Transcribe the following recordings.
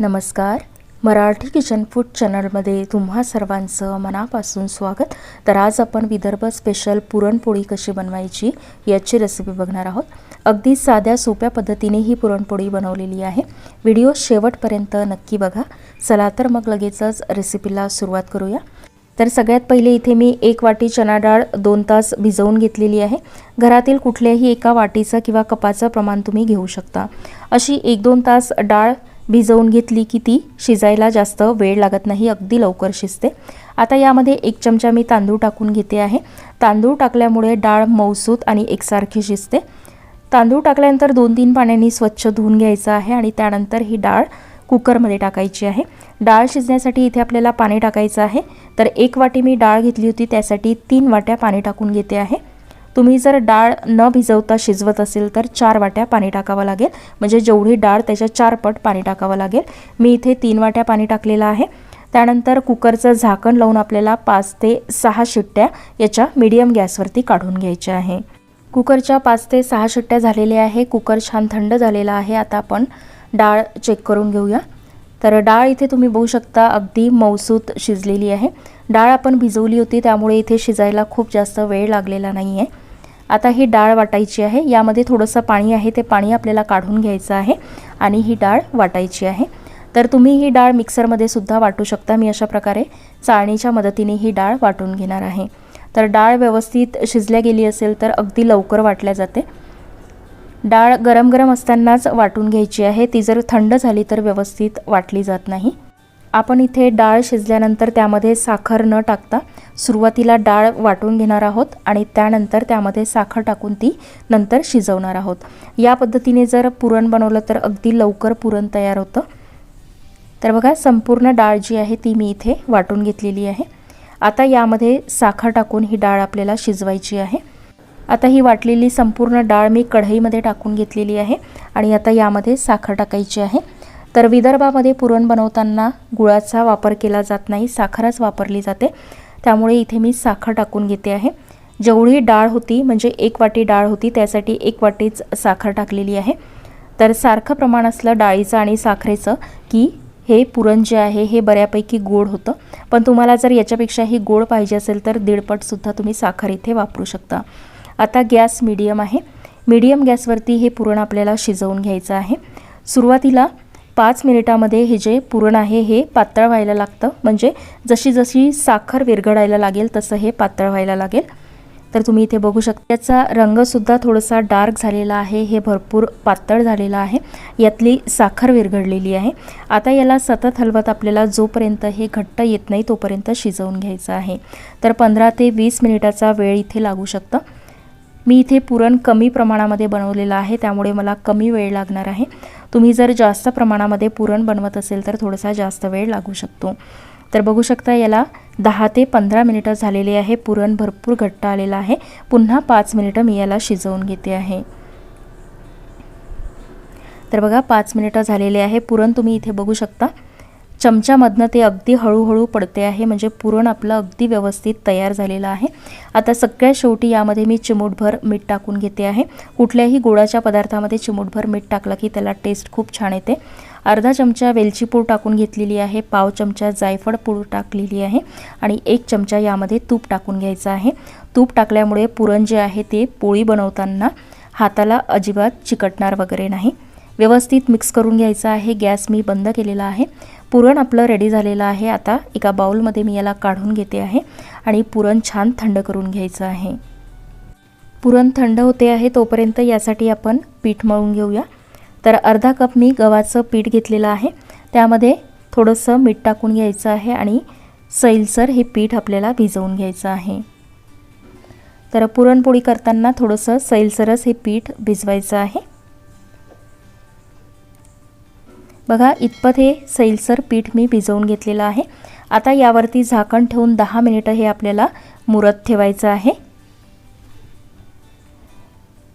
नमस्कार. Marathi kitchen food चॅनलमध्ये तुम्हा सर्वांचं मनापासून स्वागत. तर आज आपण विदर्भ स्पेशल पुरणपोळी कशी बनवायची याची रेसिपी बघणार आहोत. अगदी साध्या सोप्या पद्धतीने ही पुरणपोळी बनवलेली आहे. व्हिडिओ शेवटपर्यंत नक्की बघा. चला तर मग लगेचच रेसिपीला सुरुवात करूया. तर सगळ्यात पहिले इथे मी एक वाटी चना डाळ दोन तास भिजवून घेतलेली आहे. घरातील कुठल्याही एका वाटीचं किंवा कपाचं प्रमाण तुम्ही घेऊ शकता. अशी एक दोन तास डाळ भिजवून घेतली की ती शिजायला जास्त वेळ लागत नाही अगदी लवकर शिजते. आता यामध्ये एक चमचा मी तांदूळ टाकून घेते आहे. तांदूळ टाकल्यामुळे डाळ मौसूत आणि एकसारखी शिजते. तांदूळ टाकल्यानंतर दोन तीन पाण्याने स्वच्छ धुवून घ्यायचं आहे आणि त्यानंतर ही डाळ कुकरमध्ये टाकायची आहे. डाळ शिजण्यासाठी इथे आपल्याला पाणी टाकायचं आहे. तर एक वाटी मी डाळ घेतली होती त्यासाठी तीन वाट्या पाणी टाकून घेते आहे. तुम्ही जर डाळ न भिजवता शिजवत असेल तर चार वाट्या पाणी टाकावं लागेल. म्हणजे जेवढी डाळ त्याच्या चार पट पाणी टाकावं लागेल. मी इथे तीन वाट्या पाणी टाकलेलं आहे. त्यानंतर कुकरचं झाकण लावून आपल्याला पाच ते सहा शिट्ट्या याच्या मीडियम गॅसवरती काढून घ्यायच्या आहे. कुकरच्या पाच ते सहा शिट्ट्या झालेल्या आहे. कुकर छान थंड झालेला आहे. आता आपण डाळ चेक करून घेऊया. तर डाळ इथे तुम्ही बघू शकता अगदी मौसूत शिजलेली आहे. डाळ आपण भिजवली होती त्यामुळे इथे शिजायला खूप जास्त वेळ लागलेला नाही आहे आता ही डाळ वाटायची आहे. यामध्ये थोडंसं पाणी आहे. ते पाणी आपल्याला काढून घ्यायचं आहे आणि ही डाळ वाटायची आहे. तर तुम्ही ही डाळ मिक्सरमध्ये सुद्धा वाटू शकता. मी अशा प्रकारे चाळणीच्या मदतीने ही डाळ वाटून घेणार आहे. तर डाळ व्यवस्थित शिजल्या गेली असेल तर अगदी लवकर वाटल्या जाते. डाळ गरम गरम असतानाच वाटून घ्यायची आहे. ती जर थंड झाली तर व्यवस्थित वाटली जात नाही. आपण इथे डाळ शिजल्यानंतर त्यामध्ये साखर न टाकता सुरुवातीला डाळ वाटून घेणार आहोत आणि त्यानंतर त्यामध्ये साखर टाकून ती नंतर शिजवणार आहोत. या पद्धतीने जर पुरण बनवलं तर अगदी लवकर पुरण तयार होतं. तर बघा संपूर्ण डाळ जी आहे ती मी इथे वाटून घेतलेली आहे. आता यामध्ये साखर टाकून ही डाळ आपल्याला शिजवायची आहे. आता ही वाटलेली संपूर्ण डाळ मी कढईमध्ये टाकून घेतलेली आहे आणि आता यामध्ये साखर टाकायची आहे. तर विदर्भामध्ये पुरण बनवताना गुळाचा वापर केला जात नाही साखरच वापरली जाते. त्यामुळे इथे मी साखर टाकून घेते आहे. जेवढी डाळ होती म्हणजे एक वाटी डाळ होती त्यासाठी एक वाटीच साखर टाकलेली आहे. तर सारखं प्रमाण असलं डाळीचं आणि साखरेचं की हे पुरण जे आहे हे बऱ्यापैकी गोड होतं. पण तुम्हाला जर याच्यापेक्षाही गोड पाहिजे असेल तर दीडपटसुद्धा तुम्ही साखर इथे वापरू शकता. आता गॅस मीडियम आहे. मीडियम गॅसवरती हे पुरण आपल्याला शिजवून घ्यायचं आहे. सुरुवातीला पाच मिनिटामध्ये हे जे पुरण आहे हे पातळ व्हायला लागतं. म्हणजे जशी जशी साखर विरघडायला लागेल तसं हे पातळ व्हायला लागेल. तर तुम्ही इथे बघू शकता त्याचा रंगसुद्धा थोडासा डार्क झालेला आहे हे भरपूर पातळ झालेलं आहे. यातली साखर विरघडलेली आहे. आता याला सतत हलवत आपल्याला जोपर्यंत हे घट्ट येत नाही तोपर्यंत शिजवून घ्यायचं आहे. तर पंधरा ते वीस मिनिटाचा वेळ इथे लागू शकतं. मी इथे पुरण कमी प्रमाणामध्ये बनवलेलं आहे त्यामुळे मला कमी वेळ लागणार आहे. तुम्ही जर जास्त प्रमाणामध्ये पुरण बनवत असेल तर थोडासा जास्त वेळ लागू शकतो. तर बघू शकता याला दहा ते पंधरा मिनिटं झालेले आहे. पुरण भरपूर घट्ट आलेलं आहे. पुन्हा पाच मिनिटं मी याला शिजवून घेते आहे. तर बघा पाच मिनिटं झालेले आहे. पुरण तुम्ही इथे बघू शकता. चमच्यामधनं ते अगदी हळूहळू पडते आहे. म्हणजे पुरण आपलं अगदी व्यवस्थित तयार झालेलं आहे. आता सगळ्यात शेवटी यामध्ये मी चिमूटभर मीठ टाकून घेते आहे. कुठल्याही गोडाच्या पदार्थामध्ये चिमूटभर मीठ टाकलं की त्याला टेस्ट खूप छान येते. अर्धा चमचा वेलची पूड टाकून घेतलेली आहे. पाव चमचा जायफळ पूड टाकलेली आहे. आणि एक चमचा यामध्ये तूप टाकून घ्यायचं आहे. तूप टाकल्यामुळे पुरण जे आहे ते पोळी बनवताना हाताला अजिबात चिकटणार वगैरे नाही. व्यवस्थित मिक्स करून घ्यायचं आहे. गॅस मी बंद केलेला आहे. पुरण आपलं रेडी झालेलं आहे. आता एका बाउलमध्ये मी याला काढून घेते आहे आणि पुरण छान थंड करून घ्यायचं आहे. पुरण थंड होते आहे तोपर्यंत यासाठी आपण पीठ मळून घेऊया. तर अर्धा कप मी गव्हाचं पीठ घेतलेलं आहे. त्यामध्ये थोडंसं मीठ टाकून घ्यायचं आहे आणि सैलसर हे पीठ आपल्याला भिजवून घ्यायचं आहे. तर पुरणपोळी करताना थोडंसं सैलसरच हे पीठ भिजवायचं आहे. बघा इतपत हे सैलसर पीठ मी भिजवून घेतलेलं आहे. आता यावरती झाकण ठेवून दहा मिनिटं हे आपल्याला मुरत ठेवायचं आहे.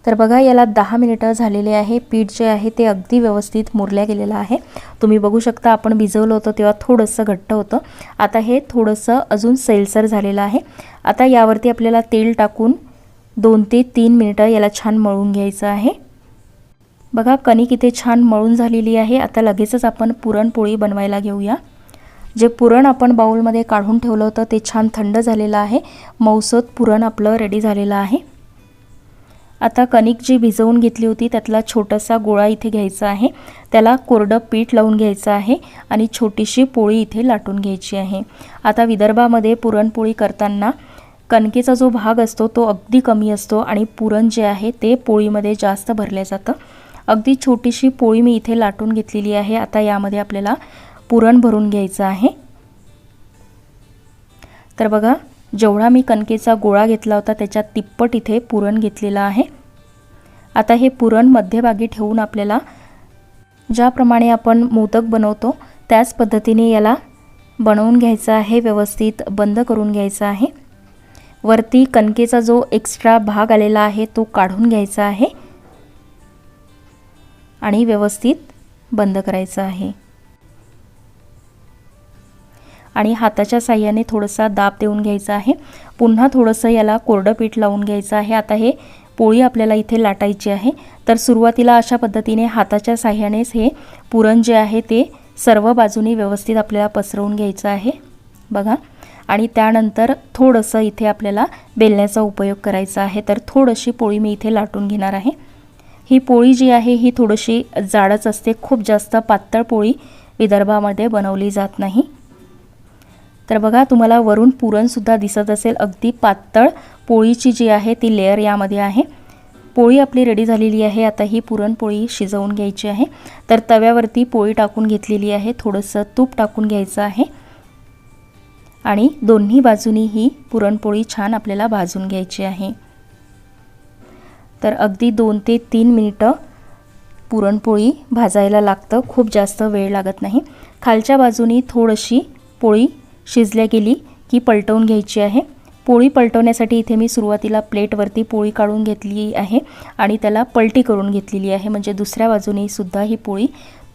तर बघा याला दहा मिनिटं झालेले आहे. पीठ जे आहे ते अगदी व्यवस्थित मुरल्या गेलेलं आहे. तुम्ही बघू शकता आपण भिजवलं होतं तेव्हा थोडंसं घट्ट होतं. आता हे थोडंसं अजून सैलसर झालेलं आहे. आता यावरती आपल्याला तेल टाकून दोन ते तीन मिनिटं याला छान मळून घ्यायचं आहे. बघा कणिक इथे छान मळून झालेली आहे. आता लगेचच आपण पुरणपोळी बनवायला घेऊया. जे पुरण आपण बाऊलमध्ये काढून ठेवलं होतं ते छान थंड झालेलं आहे. मौसत पुरण आपलं रेडी झालेलं आहे. आता कणिक जी भिजवून घेतली होती त्यातला छोटासा गोळा इथे घ्यायचा आहे. त्याला कोरडं पीठ लावून घ्यायचं आहे आणि छोटीशी पोळी इथे लाटून घ्यायची आहे. आता विदर्भामध्ये पुरणपोळी करताना कणकेचा जो भाग असतो तो अगदी कमी असतो आणि पुरण जे आहे ते पोळीमध्ये जास्त भरलं जातं. अगदी छोटीशी पोळी मी इथे लाटून घेतलेली आहे. आता यामध्ये आपल्याला पुरण भरून घ्यायचं आहे. तर बघा जेवढा मी कणकेचा गोळा घेतला होता त्याच्यात तिप्पट इथे पुरण घेतलेलं आहे. आता हे पुरण मध्यभागी ठेवून आपल्याला ज्याप्रमाणे आपण मोदक बनवतो त्याच पद्धतीने याला बनवून घ्यायचं आहे व्यवस्थित बंद करून घ्यायचं आहे. वरती कणकेचा जो एक्स्ट्रा भाग आलेला आहे तो काढून घ्यायचा आहे. आणि व्यवस्थित बंद करायचं आहे. आणि हाताच्या साह्याने थोडंसा दाब देऊन घ्यायचा आहे. पुन्हा थोडंसं याला कोरडं पीठ लावून घ्यायचं आहे. आता हे पोळी आपल्याला इथे लाटायची आहे. तर सुरुवातीला अशा पद्धतीने हाताच्या साह्यानेच हे पुरण जे आहे ते सर्व बाजूनी व्यवस्थित आपल्याला पसरवून घ्यायचं आहे. बघा. आणि त्यानंतर थोडंसं इथे आपल्याला बेलण्याचा उपयोग करायचा आहे. तर थोडीशी पोळी मी इथे लाटून घेणार आहे. ही पोळी जी आहे ही थोडीशी जाडच असते. खूप जास्त पातळ पोळी विदर्भामध्ये बनवली जात नाही. तर बघा तुम्हाला वरून पुरणसुद्धा दिसत असेल. अगदी पातळ पोळीची जी आहे ती लेअर यामध्ये आहे. पोळी आपली रेडी झालेली आहे. आता ही पुरणपोळी शिजवून घ्यायची आहे. तर तव्यावरती पोळी टाकून घेतलेली आहे. थोडंसं तूप टाकून घ्यायचं आहे. आणि दोन्ही बाजूनी ही पुरणपोळी छान आपल्याला भाजून घ्यायची आहे. तर अगदी दोन ते तीन मिनिटं पुरणपोळी भाजायला लागतं. खूप जास्त वेळ लागत नाही. खालच्या बाजूनी थोडीशी पोळी शिजल्या गेली की पलटवून घ्यायची आहे. पोळी पलटवण्यासाठी इथे मी सुरुवातीला प्लेटवरती पोळी काढून घेतली आहे आणि त्याला पलटी करून घेतलेली आहे. म्हणजे दुसऱ्या बाजूनी सुद्धा ही पोळी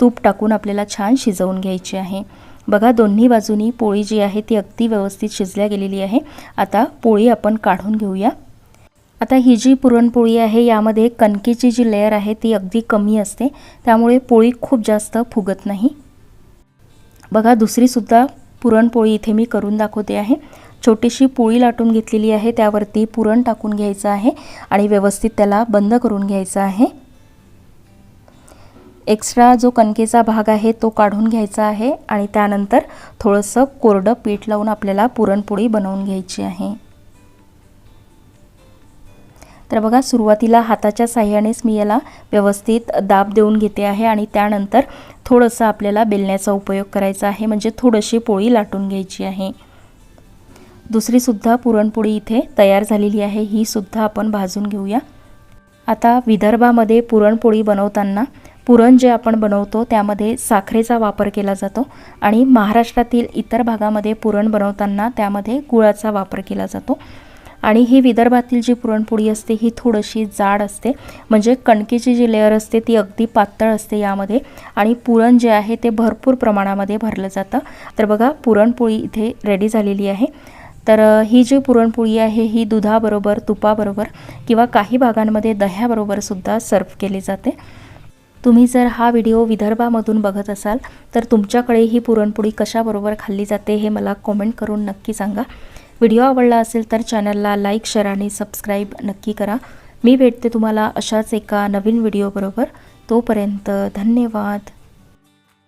तूप टाकून आपल्याला छान शिजवून घ्यायची आहे. बघा दोन्ही बाजूनी पोळी जी आहे ती अगदी व्यवस्थित शिजल्या गेलेली आहे. आता पोळी आपण काढून घेऊया. आता ही जी पुरणपोळी आहे यामध्ये कणकेची जी लेअर आहे ती अगदी कमी असते. त्यामुळे पोळी खूप जास्त फुगत नाही. बघा दुसरीसुद्धा पुरणपोळी इथे मी करून दाखवते आहे. छोटीशी पोळी लाटून घेतलेली आहे त्यावरती पुरण टाकून घ्यायचं आहे आणि व्यवस्थित त्याला बंद करून घ्यायचं आहे. एक्स्ट्रा जो कणकेचा भाग आहे तो काढून घ्यायचा आहे आणि त्यानंतर थोडंसं कोरडं पीठ लावून आपल्याला पुरणपोळी बनवून घ्यायची आहे. तर बघा सुरुवातीला हाताच्या साह्यानेच मी याला व्यवस्थित दाब देऊन घेते आहे आणि त्यानंतर थोडंसं आपल्याला बेलण्याचा उपयोग करायचा आहे म्हणजे थोडीशी पोळी लाटून घ्यायची आहे. दुसरीसुद्धा पुरणपोळी इथे तयार झालेली आहे ही सुद्धा आपण भाजून घेऊया. आता विदर्भामध्ये पुरणपोळी बनवताना पुरण जे आपण बनवतो त्यामध्ये साखरेचा वापर केला जातो आणि महाराष्ट्रातील इतर भागामध्ये पुरण बनवताना त्यामध्ये गुळाचा वापर केला जातो. आणि ही विदर्भातील जी पुरणपोळी असते ही थोडीशी जाड असते. म्हणजे कणकेची जी लेअर असते ती अगदी पातळ असते यामध्ये. आणि पुरण जे आहे ते भरपूर प्रमाणामध्ये भरलं जातं. तर बघा पुरणपोळी इथे रेडी झालेली आहे. तर ही जी पुरणपोळी आहे ही दुधाबरोबर तुपाबरोबर किंवा काही भागांमध्ये दह्याबरोबरसुद्धा सर्व्ह सर्व केली जाते. तुम्ही जर हा व्हिडिओ विदर्भामधून बघत असाल तर तुमच्याकडे ही पुरणपोळी कशाबरोबर खाल्ली जाते हे मला कॉमेंट करून नक्की सांगा. व्हिडिओ आवडला असेल तर चॅनलला लाईक शेअर आणि सबस्क्राईब नक्की करा. मी भेटते तुम्हाला अशाच एका नवीन व्हिडिओबरोबर तोपर्यंत धन्यवाद.